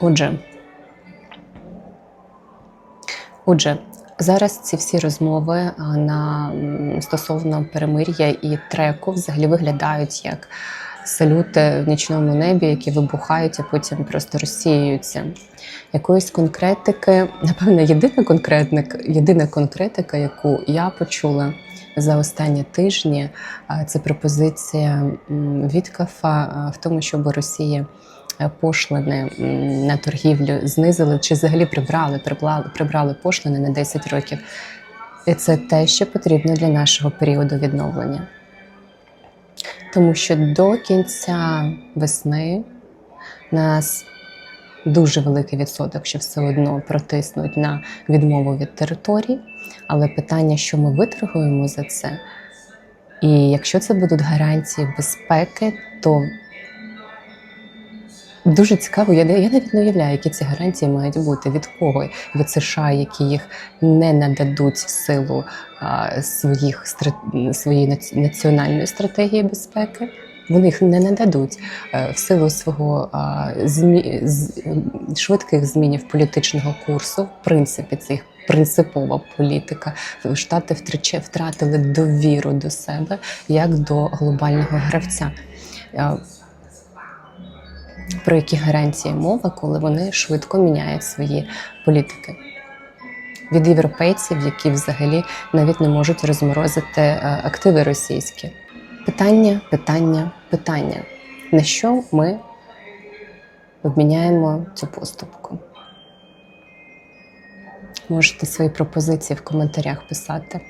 Отже, отже, зараз ці всі розмови на стосовно перемир'я і треку взагалі виглядають як салюти в нічному небі, які вибухають, а потім просто розсіюються. Якоїсь конкретики, напевно, єдина конкретник, єдина конкретика, яку я почула за останні тижні, це пропозиція м, Віткафа а, в тому, щоб Росія е, пошлини на торгівлю знизили чи взагалі прибрали, прибрали, прибрали пошлини на 10 років. І це те, що потрібно для нашого періоду відновлення. Тому що до кінця весни нас дуже великий відсоток, що все одно протиснуть на відмову від територій. Але питання, що ми виторгуємо за це, і якщо це будуть гарантії безпеки, то дуже цікаво, я, я навіть не уявляю, які ці гарантії мають бути від кого? Від США, які їх не нададуть в силу а, своїх своєї національної стратегії безпеки. Вони їх не нададуть е, в силу свого а, змі... з- швидких змінів політичного курсу. В принципі, це їх принципова політика. Штати втраче- втратили довіру до себе як до глобального гравця. Про які гарантії мова, коли вони швидко міняють свої політики? Від європейців, які взагалі навіть не можуть розморозити е, активи російські. Питання, питання, питання. На що ми обміняємо цю поступку? Можете свої пропозиції в коментарях писати.